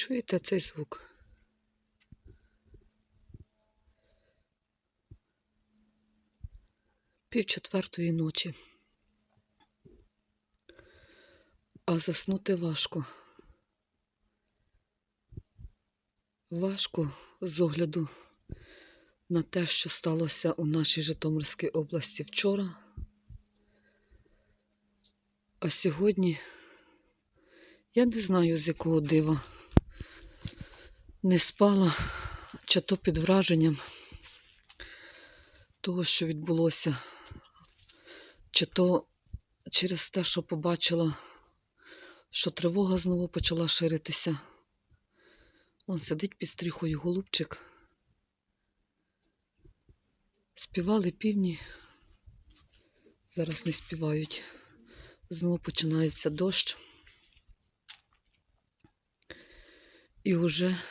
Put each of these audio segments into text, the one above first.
Чуєте цей звук? Пів четвертої ночі. А заснути важко. Важко з огляду на те, що сталося у нашій Житомирській області вчора. А сьогодні я не знаю, з якого дива не спала, чи то під враженням того, що відбулося, чи то через те, що побачила, що тривога знову почала ширитися. Он сидить під стріхою голубчик. Співали півні, зараз не співають. Знову починається дощ. І вже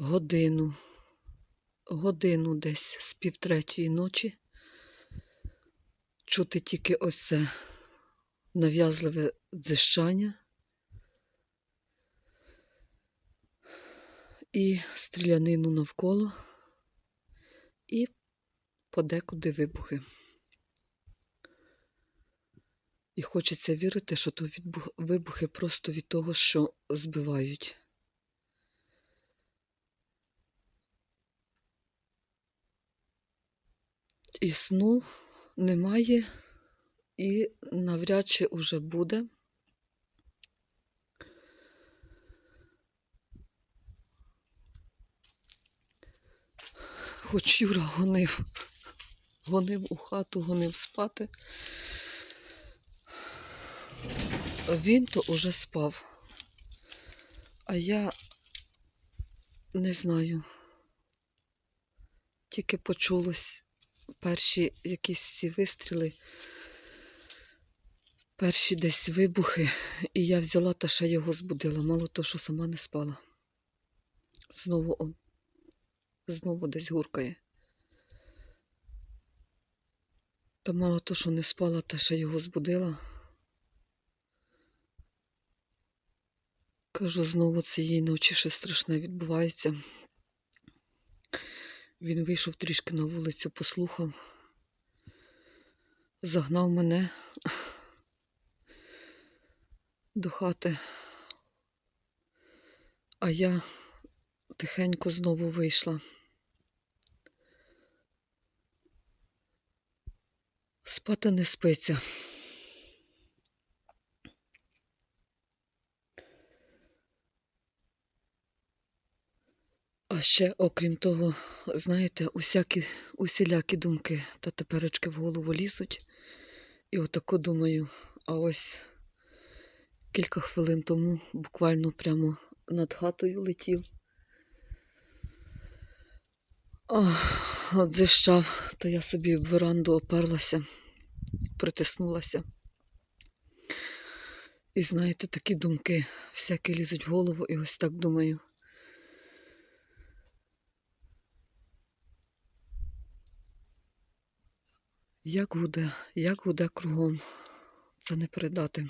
годину, годину десь з півтретьої ночі чути тільки ось це нав'язливе дзищання і стрілянину навколо, і подекуди вибухи. І хочеться вірити, що то вибухи просто від того, що збивають. І сну немає, і навряд чи уже буде. Хоч Юра гонив, гонив у хату, гонив спати. Він то уже спав. А я не знаю. Тільки почулось перші якісь ці вистріли, перші десь вибухи, і я взяла та ще його збудила. Мало того, що сама не спала. Знову он, знову десь гуркає. Та мало того, що не спала, та ще його збудила. Кажу, знову цієї ночі щось страшне відбувається. Він вийшов трішки на вулицю, послухав, загнав мене до хати, а я тихенько знову вийшла. Спати не спиться. А ще, окрім того, знаєте, усякі, усілякі думки та теперечки в голову лізуть. І отако думаю, а ось кілька хвилин тому буквально прямо над хатою летів. Ох, от зищав, то я собі в веранду оперлася, притиснулася. І знаєте, такі думки всякі лізуть в голову, і ось так думаю. Як гуде, як гуде кругом, це не передати.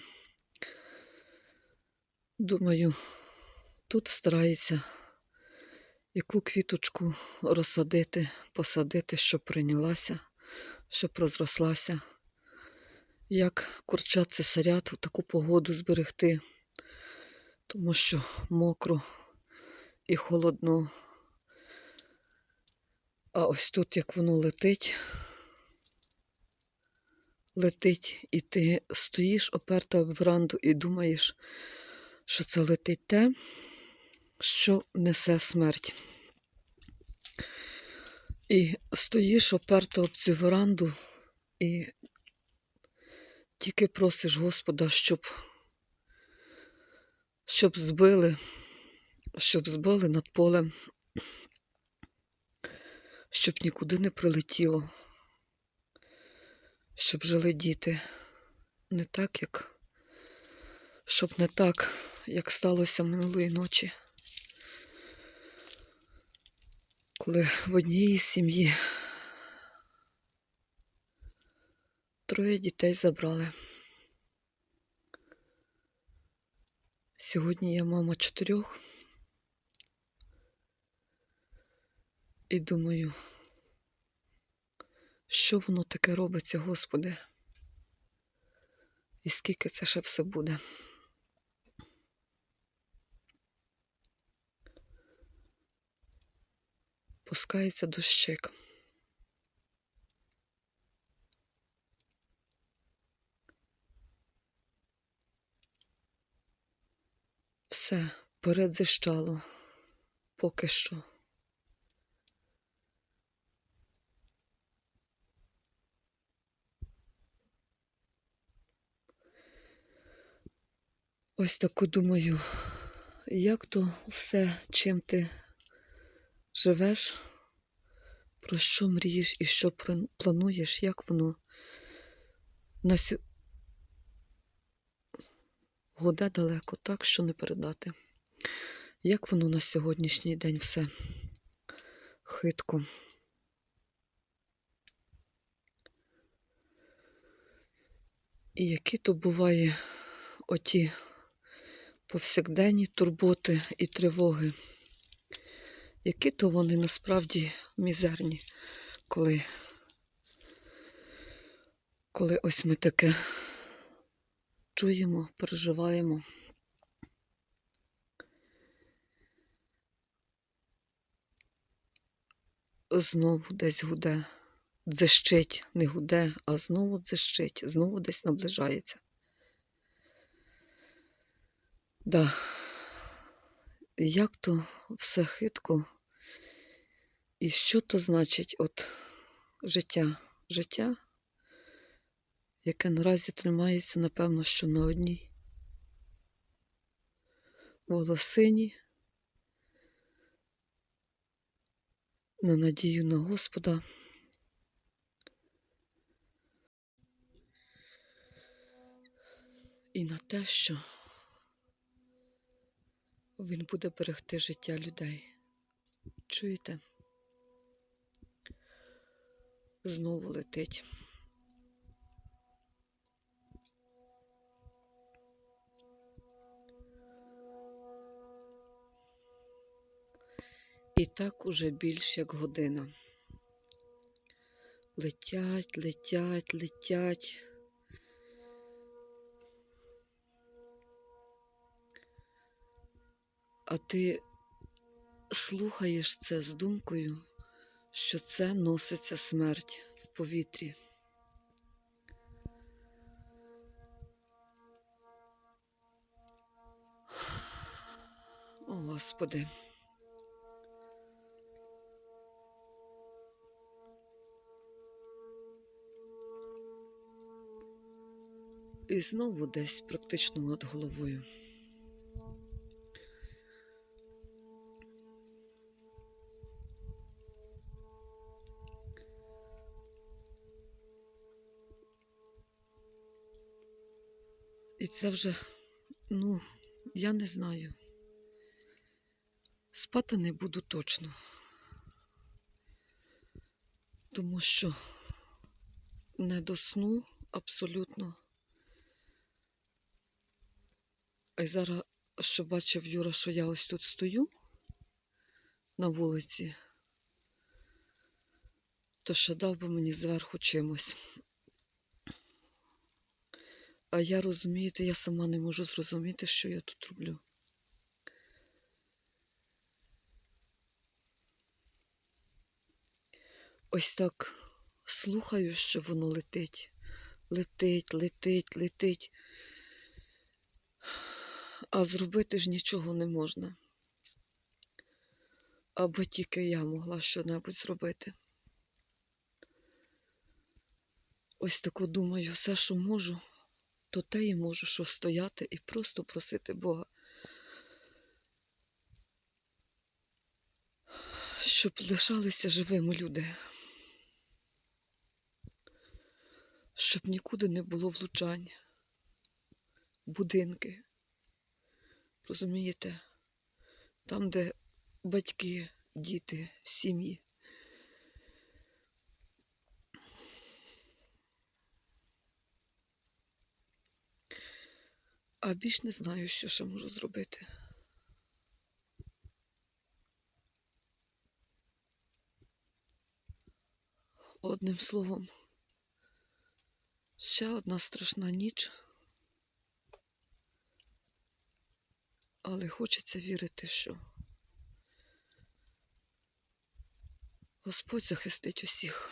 Думаю, тут старається яку квіточку розсадити, посадити, щоб прийнялася, щоб розрослася. Як курча цесарят в таку погоду зберегти, тому що мокро і холодно. А ось тут, як воно летить, летить, і ти стоїш оперта об веранду і думаєш, що це летить те, що несе смерть. І стоїш оперта об цю веранду і тільки просиш Господа, щоб, щоб збили, щоб збили над полем, щоб нікуди не прилетіло щоб жили діти не так, як щоб не так, як сталося минулої ночі, коли в одній сім'ї троє дітей забрали. Сьогодні я мама чотирьох. І думаю, що воно таке робиться, Господи? І скільки це ще все буде? Пускається дощик. Все, передзищало. Поки що. Ось таку думаю, як то все, чим ти живеш, про що мрієш і що плануєш, як воно на сю... гуде далеко, так що не передати. Як воно на сьогоднішній день все хитко. І які то буває оті повсякденні турботи і тривоги, які то вони насправді мізерні, коли, коли ось ми таке чуємо, переживаємо. Знову десь гуде, дзищить, не гуде, а знову дзищить, знову десь наближається. Да. Як то все хитко, і що то значить от життя? Життя, яке наразі тримається, напевно, що на одній волосині, на надію на Господа. І на те, що він буде берегти життя людей. Чуєте? Знову летить. І так уже більш як година. Летять, летять, летять. А ти слухаєш це з думкою, що це носиться смерть в повітрі. О, Господи. І знову десь практично над головою. І це вже, ну, я не знаю. Спати не буду точно. Тому що не до сну абсолютно. А й зараз, що бачив Юра, що я ось тут стою на вулиці, то ще дав би мені зверху чимось. А я розумієте, я сама не можу зрозуміти, що я тут роблю. Ось так слухаю, що воно летить. Летить, летить, летить. А зробити ж нічого не можна. Аби тільки я могла щонебудь зробити. Ось тако думаю, все, що можу, то те і можу, що стояти і просто просити Бога, щоб лишалися живими люди, щоб нікуди не було влучань, будинки. Розумієте? Там, де батьки, діти, сім'ї. А більш не знаю, що ще можу зробити. Одним словом, ще одна страшна ніч. Але хочеться вірити, що Господь захистить усіх.